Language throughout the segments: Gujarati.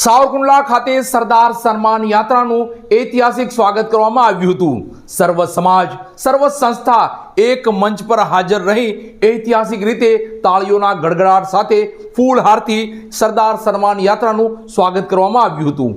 સાવરકુંડલા ખાતે સરદાર સન્માન યાત્રાનું ઐતિહાસિક સ્વાગત કરવામાં આવ્યું હતું. સર્વ સમાજ, સર્વ સંસ્થા એક મંચ પર હાજર રહી ઐતિહાસિક રીતે તાળીઓના ગડગડાટ સાથે ફૂલહારથી સરદાર સન્માન યાત્રાનું સ્વાગત કરવામાં આવ્યું હતું.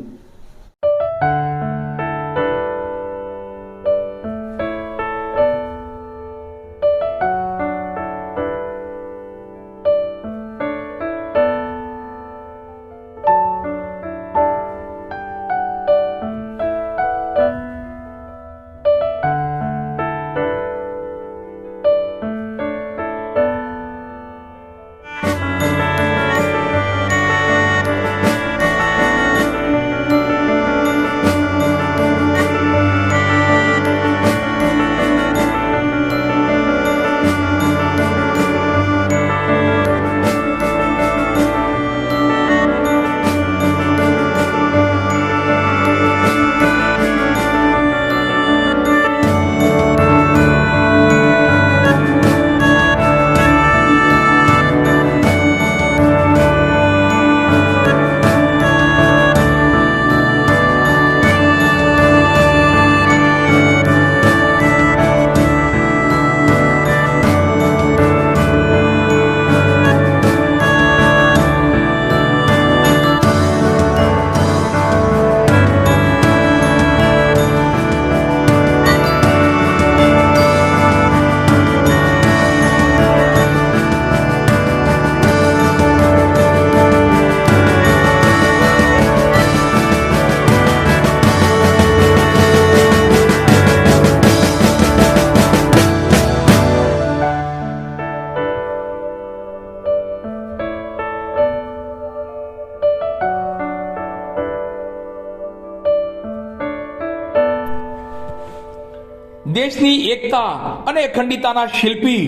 દેશની એકતા અને અખંડિતાના શિલ્પી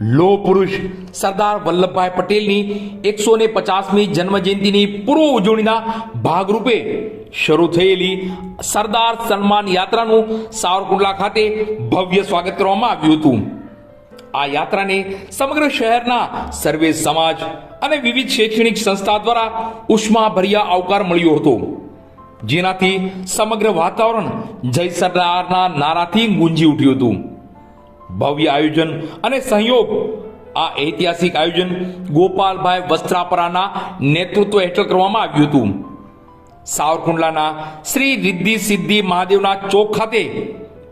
લો પુરુષ સરદાર વલ્લભભાઈ પટેલની એકસો ને પચાસમી જન્મજયંતિની પૂર્વ ઉજવણીના ભાગરૂપે શરૂ થયેલી સરદાર સન્માન યાત્રાનું સાવરકુંડલા ખાતે ભવ્ય સ્વાગત કરવામાં આવ્યું હતું. આ યાત્રાને સમગ્ર શહેરના સર્વે સમાજ અને વિવિધ શૈક્ષણિક સંસ્થા દ્વારા ઉષ્માભર્યા આવકાર મળ્યો હતો. જેનાથી સમગ્ર વાતાવરણ જય સરદારના નારાથી ગુંજી ઉઠ્યું હતું. ભવ્ય આયોજન અને સહયોગ આ ઐતિહાસિક આયોજન ગોપાલભાઈ વસ્ત્રાપરાના નેતૃત્વ હેઠળ કરવામાં આવ્યું હતું. સાવરકુંડલાના શ્રી રિદ્ધિ સિદ્ધિ મહાદેવના ચોક ખાતે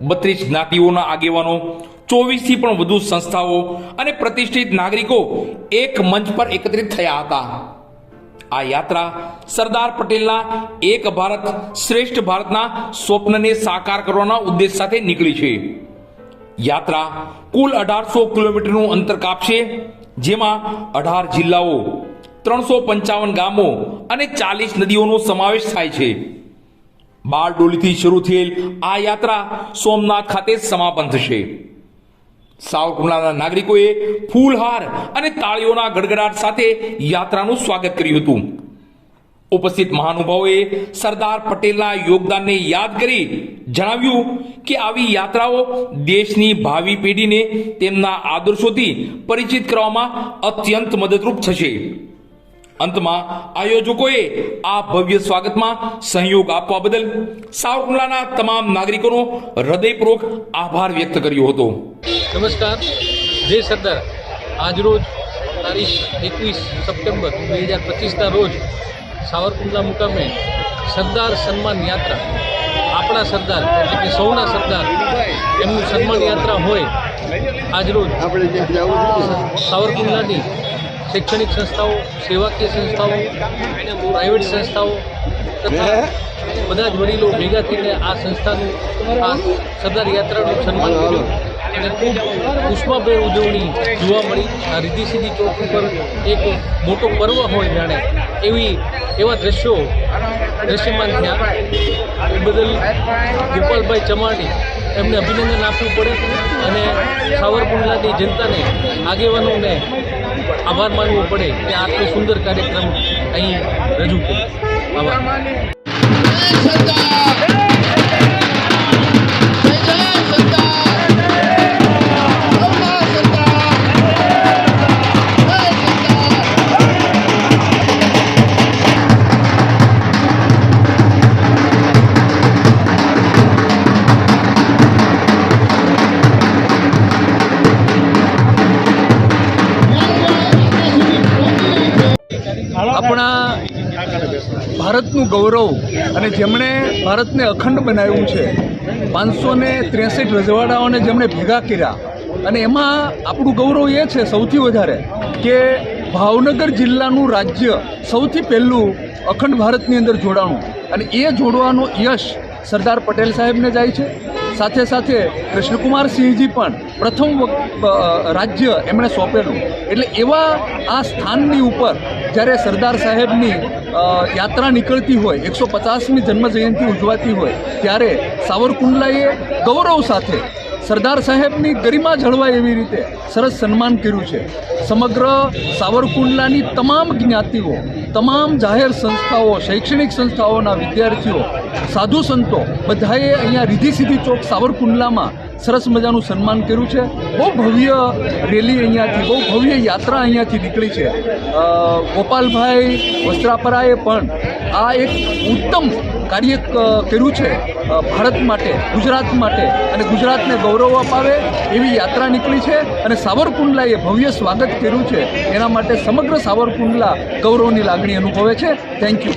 બત્રીસ જ્ઞાતિઓના આગેવાનો, ચોવીસથી પણ વધુ સંસ્થાઓ અને પ્રતિષ્ઠિત નાગરિકો એક મંચ પર એકત્રિત થયા હતા. આ યાત્રા સરદાર પટેલના એક ભારત શ્રેષ્ઠ ભારતના સ્વપ્નને સાકાર કરવાના ઉદ્દેશ સાથે નીકળી છે. યાત્રા કુલ અઢારસો કિલોમીટરનું અંતર કાપશે, જેમાં અઢાર જિલ્લાઓ, ત્રણસો પંચાવન ગામો અને ચાલીસ નદીઓનો સમાવેશ થાય છે. બારડોલીથી શરૂ થયેલ આ યાત્રા સોમનાથ ખાતે સમાપન થશે. સાવરકુંડલાના નાગરિકોએ ફૂલહાર અને તાળીઓના ગડગડાટ સાથે યાત્રાનું સ્વાગત કર્યું હતું. ઉપસ્થિત મહાનુભાવોએ સરદાર પટેલના યોગદાનને યાદ કરી જણાવ્યું કે આવી યાત્રાઓ દેશની ભાવિ પેઢીને તેમના આદર્શોથી પરિચિત કરવામાં અત્યંત મદદરૂપ થશે. અંતમાં આયોજકોએ આ ભવ્ય સ્વાગતમાં સહયોગ આપવા બદલ સાવરકુંડલાના તમામ નાગરિકોનો હૃદયપૂર્વક આભાર વ્યક્ત કર્યો હતો. નમસ્કાર. જય સરદાર. આજરોજ તારીખ એકવીસ સપ્ટેમ્બર બે હજાર પચીસના રોજ સાવરકુંડલા મુકામે સરદાર સન્માન યાત્રા આપણા સરદાર એટલે કે સૌના સરદાર એમનું સન્માન યાત્રા હોય આજરોજ સાવરકુંડલાની શૈક્ષણિક સંસ્થાઓ સેવાકીય સંસ્થાઓ પ્રાઇવેટ સંસ્થાઓ તથા બધા જ વડીલો ભેગા થઈને આ સંસ્થાનું આ સરદાર યાત્રાનું સન્માન કર્યું. અને ખૂબ ઉષ્માભેર ઉજવણી જોવા મળી. આ રીધી સીધી ચોક ઉપર એક મોટો પર્વ હોય જાણે એવી એવા દ્રશ્યો દ્રશ્યમાન થયા. એ બદલ ગોપાલભાઈ ચમાણી એમને અભિનંદન આપવું પડે અને સાવરકુંડલાની જનતાને આગેવાનોને આભાર માનવો પડે કે આટલો સુંદર કાર્યક્રમ અહીં રજૂ કર્યો. આભાર. ભારતનું ગૌરવ અને જેમણે ભારતને અખંડ બનાવ્યું છે પાંચસો ને ત્રેસઠ રજવાડાઓને જેમણે ભેગા કર્યા, અને એમાં આપણું ગૌરવ એ છે સૌથી વધારે કે ભાવનગર જિલ્લાનું રાજ્ય સૌથી પહેલું અખંડ ભારતની અંદર જોડાણું. અને એ જોડવાનો યશ સરદાર પટેલ સાહેબને જાય છે સાથે સાથે કૃષ્ણકુમાર સિંહજી પણ પ્રથમ રાજ્ય એમણે સોંપેલું. એટલે એવા આ સ્થાનની ઉપર જ્યારે સરદાર સાહેબની યાત્રા નીકળતી હોય, એકસો પચાસમી જન્મજયંતિ ઉજવાતી હોય, ત્યારે સાવરકુંડલાએ ગૌરવ સાથે સરદાર સાહેબની ગરિમા જળવાય એવી રીતે સરસ સન્માન કર્યું છે. સમગ્ર સાવરકુંડલાની તમામ જ્ઞાતિઓ, તમામ જાહેર સંસ્થાઓ, શૈક્ષણિક સંસ્થાઓના વિદ્યાર્થીઓ સાધુ સંતો બધાએ અહીંયા રીધી સીધી ચોક સાવરકુંડલામાં સરસ મજાનું સન્માન કર્યું છે. બહુ ભવ્ય રેલી અહીંયાથી, બહુ ભવ્ય યાત્રા અહીંયાથી નીકળી છે. ગોપાલભાઈ વસ્ત્રાપરાએ પણ આ એક ઉત્તમ કાર્ય કર્યું છે. ભારત માટે, ગુજરાત માટે અને ગુજરાતને ગૌરવ અપાવે એવી યાત્રા નીકળી છે અને સાવરકુંડલાએ ભવ્ય સ્વાગત કર્યું છે. એના માટે સમગ્ર સાવરકુંડલા ગૌરવની લાગણી અનુભવે છે. Thank you